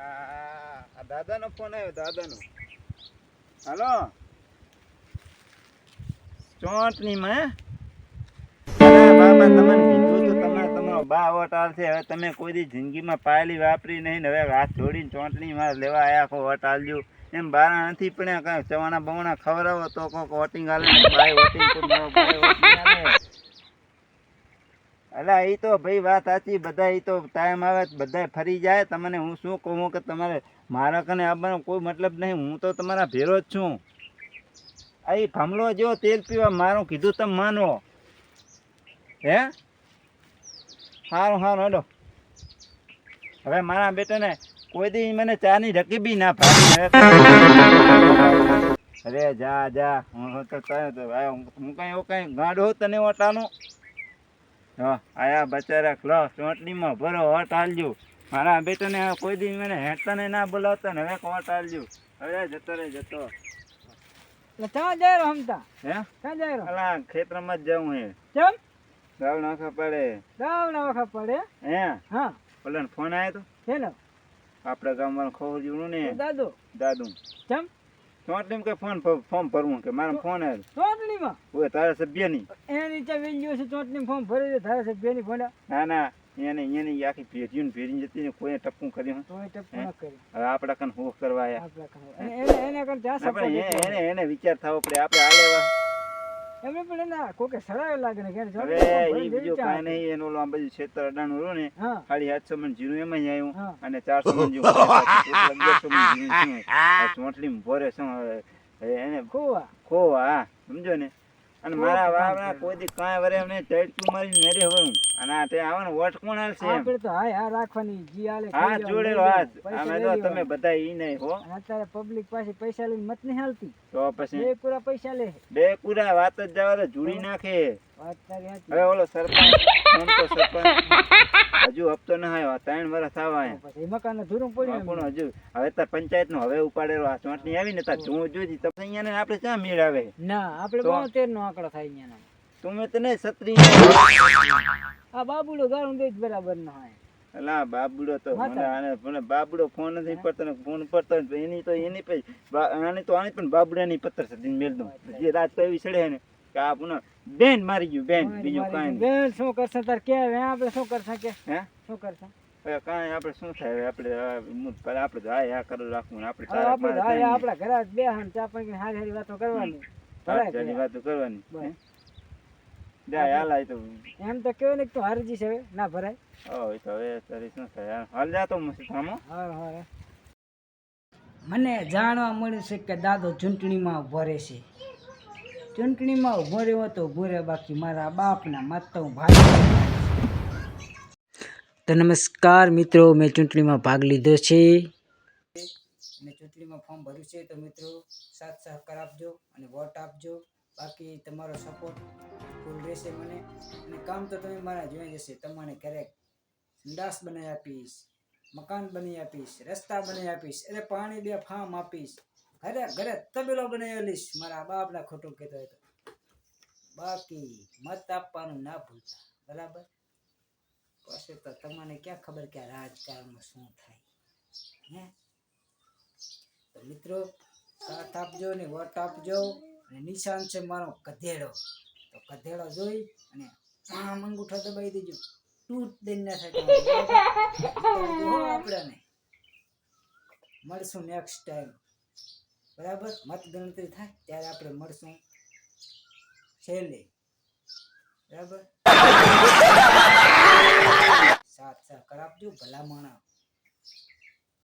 આ દાદાનો ફોન આવ્યો, દાદાનો. હાલો? ચોટની માં બાબા તમે તમારો બા વોટ આલશે હવે વાપરી નહીં હવે હાથ જોડીને ચોટણીમાં લેવા આયા કો વોટ આલજો એમ બારા નથી પણ કાંઈ, ચવાણા બવાણા ખવડાવો તો કોક વોટિંગ આલે. અલા એ તો ભાઈ વાત સાચી બધા એ તો ટાઈમ આવે બધા ફરી જાય. તમને હું શું કહું કે તમારે, મારા કને આવવાનો કોઈ મતલબ નહીં. હું તો તમારા ભેરો જ છું. આ ઈ ભમલો જેવો તેલ પીવા મારું કીધું તમે માનો. હે? સારું સારું હેડો હવે મારા બેટાને કોઈ દી મને ચાની રકીબી ના પાડી. અરે જા જા. હું તો હું કઈ એવું કઈ ગાંડો તને ઓટાનું? આયા બચારા ખલો ચોટલીમાં ભરો હોટ હાલજો મારા બેટાને કોઈ દી મને હેઠતાને ના બોલાવતા ને હવે કોટ હાલજો હવે જતો રે જતો. ક્યાં જાય રહ્યો હમતા? હે? ક્યાં જાય રહ્યો અલા ખેતરમાં જ જાઉં હે. કેમ? દાવ નાખવા પડે. દાવના વખત પડે? હે? હા. ઓલા ફોન આવ્યો તો? હેલો. આપણા ગામમાં ખોર જીવનું ને? દાદુ. દાદુ કેમ? ચોટલીમાં કે ફોન ફોર્મ ભરવું કે? મારા ફોન આવે ચૂંટણીમાં ઓય તારા સભ્યની. એની ચા વેલ્યુ છે ચૂંટણી ફોર્મ ભરી દે તારા સભ્યની ફોન ના ના એને એની આખી ભેજ્યું ને ભેરી જતી ને કોઈ ટપકું કર્યું તો ટપકું ન હવે આપડા કન હોક કરવા આયા? એને એને ત્યાં ના, વિચાર થવો પડે. આપણે આ લેવા એમને પણ એના કોકે સડાવે લાગે ને ક્યારે હવે એ બીજું કાંઈ નહીં એનું ઓલું આ બધું ક્ષેત્ર અડાણું રહ્યું ને ખાલી સાતસો મણ જીરું એમાં આવ્યું. અને ચારસો મણ જીરું અગિયારસો મણ જીરું. આ ચોટલીમાં ભરે શું એને ખોવા. ખોવા સમજો ને? અને મારા વાવના કોઈ દી કાંઈ વરે એમને ચડકું મારી નેરે હવે અને આ તે આવન વોટ કોણ હાલશે આપણે તો હાય હા રાખવાની જી આલે હા જોડેલો હાથ લઈ તો તમે બધા ઈ નઈ હો. અત્યારે પબ્લિક પાસે પૈસા લઈને મત નહીં હાલતી. તો પછી બે પૂરા પૈસા લે. બે પૂરા વાત જ જવા તો જુડી નાખે. હવે ઓલો સરપંચ સરપંચ. હજુ હપ્તો ના આવ્યો ત્રણ વર્ષ થવા તો ધૂરું પડ્યું પણ હજુ હવે તાર પંચાયત નો હવે ઉપાડેલો આ ચોટણી આવી ને તાર જોવું જોજી અહીંયા ને આપણે ક્યાં મેળ આવે? ના આપણે બોતેર નો આંકડો થાય અહીંયા તું આ બાબુડો ગાળું દે બરાબર ન હોય. અલા બાબુડો તો. મને આને મને બાબુડો ફોન નથી પડતો ને ફોન પડતો એની તો એની પછી આની તો આની પણ બાબડાની પત્તર સદીને મેળ દઉં. જે રાત તો એવી ચડે ને કે આ પુનઃ બેન મારી ગયું બેન બીજું કાંઈ બેન શું કરશે? તાર કે આપણે શું કરશે કે? હે? શું કરશે? કાંઈ આપણે શું થાય? આપણે આપણે તો આ કરું રાખવું આપણે આપણે આપણા ઘરે બે હાન ચા પાણી હારી હારી વાતો કરવાની. ભરાય વાતો કરવાની. જાય હાલ તો. એમ તો કેવું ને તું હારી જઈશ હવે. ના ભરાય. ઓ તો હવે તારી શું થાય? હાલ- હાલ જાતો મસ્ત થામો હા હા મને જાણવા મળ્યું છે કે દાદો ચૂંટણીમાં ભરે રહેશે ચૂંટણીમાં ઊભો રહ્યો તો ઊભો રહ્યો. બાકી મારા બાપના મત તો હું ભાગ તો નમસ્કાર મિત્રો મેં ચૂંટણીમાં ભાગ લીધો છે. મેં ચૂંટણીમાં ફોર્મ ભર્યું છે તો મિત્રો સાથ સહકાર આપજો અને વોટ આપજો. બાકી તમારો સપોર્ટ ફૂલ રહેશે મને. અને કામ તો તમે મારા જોઈ જશે. તમને ક્યારેક સંડાસ બનાવી આપીશ મકાન બનાવી આપીશ રસ્તા બનાવી આપીશ એટલે પાણી બે ફાર્મ આપીશ. ઘરે ઘરે તબેલો બનાવી આલીશ મારા બાપના ખોટું કહેતો હોય તો. બાકી મત આપવાનું ના ભૂલતા. બરાબર? પછી તો તમને ક્યાં ખબર કે રાજકારણમાં શું થાય? હે? તો મિત્રો, સાથ આપજો ને વોટ આપજો. અને નિશાન છે મારો કધેડો તો કધેડો જોઈ અને આમ અંગૂઠો દબાઈ દેજો. તૂટ દઈ ના થાય આપણને. મળશું નેક્સ્ટ ટાઈમ બરાબર? મત ગણતરી થાય ત્યારે આપણે મળશું. છેલ્લે. બરાબર? સાથ સહકાર આપજો ભલા માણા